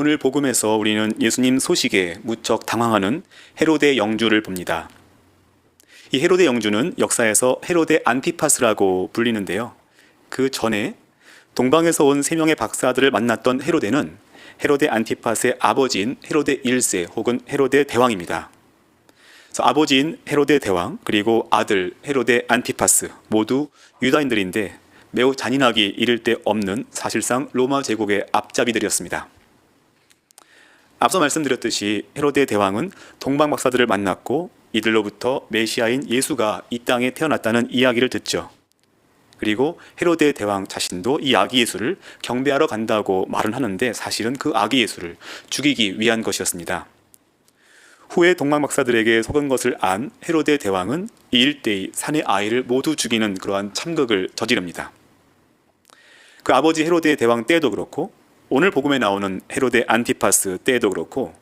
오늘 복음에서 우리는 예수님 소식에 무척 당황하는 헤로데 영주를 봅니다. 이 헤로데 영주는 역사에서 헤로데 안티파스라고 불리는데요. 그 전에 동방에서 온 세 명의 박사들을 만났던 헤로데는 헤로데 안티파스의 아버지인 헤로데 1세 혹은 헤로데 대왕입니다. 그래서 아버지인 헤로데 대왕 그리고 아들 헤로데 안티파스 모두 유다인들인데 매우 잔인하기 이를 데 없는 사실상 로마 제국의 앞잡이들이었습니다. 앞서 말씀드렸듯이 헤로데 대왕은 동방 박사들을 만났고 이들로부터 메시아인 예수가 이 땅에 태어났다는 이야기를 듣죠. 그리고 헤로데 대왕 자신도 이 아기 예수를 경배하러 간다고 말은 하는데 사실은 그 아기 예수를 죽이기 위한 것이었습니다. 후에 동방 박사들에게 속은 것을 안 헤로데 대왕은 이 일대의 산의 아이를 모두 죽이는 그러한 참극을 저지릅니다. 그 아버지 헤로데 대왕 때도 그렇고 오늘 복음에 나오는 헤로데 안티파스 때도 그렇고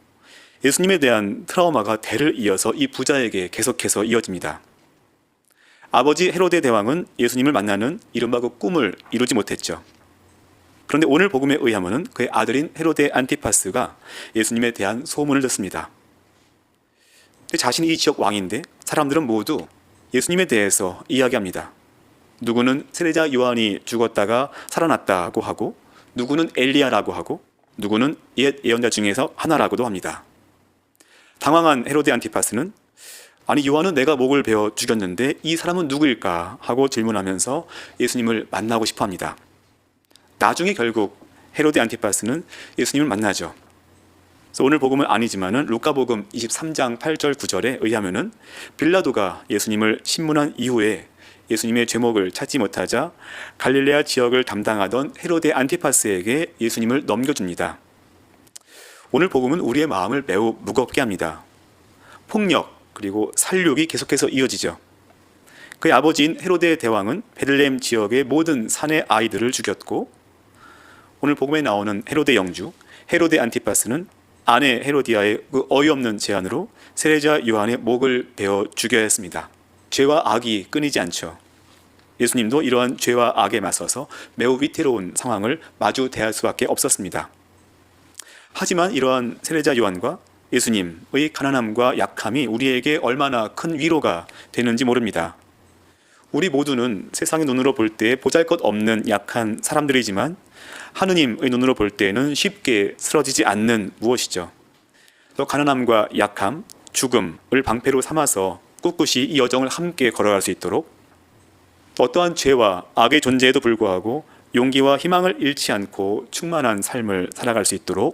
예수님에 대한 트라우마가 대를 이어서 이 부자에게 계속해서 이어집니다. 아버지 헤로데 대왕은 예수님을 만나는 이른바 그 꿈을 이루지 못했죠. 그런데 오늘 복음에 의하면 그의 아들인 헤로데 안티파스가 예수님에 대한 소문을 듣습니다. 자신이 이 지역 왕인데 사람들은 모두 예수님에 대해서 이야기합니다. 누구는 세례자 요한이 죽었다가 살아났다고 하고 누구는 엘리야라고 하고 누구는 옛 예언자 중에서 하나라고도 합니다. 당황한 헤로데 안티파스는 아니 요한은 내가 목을 베어 죽였는데 이 사람은 누구일까 하고 질문하면서 예수님을 만나고 싶어 합니다. 나중에 결국 헤로데 안티파스는 예수님을 만나죠. 그래서 오늘 복음은 아니지만은 루카복음 23장 8절 9절에 의하면은 빌라도가 예수님을 신문한 이후에 예수님의 죄목을 찾지 못하자 갈릴레아 지역을 담당하던 헤로데 안티파스에게 예수님을 넘겨줍니다. 오늘 복음은 우리의 마음을 매우 무겁게 합니다. 폭력 그리고 살육이 계속해서 이어지죠. 그의 아버지인 헤로데 대왕은 베들레헴 지역의 모든 산의 아이들을 죽였고 오늘 복음에 나오는 헤로데 영주 헤로데 안티파스는 아내 헤로디아의 그 어이없는 제안으로 세례자 요한의 목을 베어 죽여야 했습니다. 죄와 악이 끊이지 않죠. 예수님도 이러한 죄와 악에 맞서서 매우 위태로운 상황을 마주 대할 수밖에 없었습니다. 하지만 이러한 세례자 요한과 예수님의 가난함과 약함이 우리에게 얼마나 큰 위로가 되는지 모릅니다. 우리 모두는 세상의 눈으로 볼 때 보잘 것 없는 약한 사람들이지만 하느님의 눈으로 볼 때는 쉽게 쓰러지지 않는 무엇이죠. 또 가난함과 약함, 죽음을 방패로 삼아서 꿋꿋이 이 여정을 함께 걸어갈 수 있도록 어떠한 죄와 악의 존재에도 불구하고 용기와 희망을 잃지 않고 충만한 삶을 살아갈 수 있도록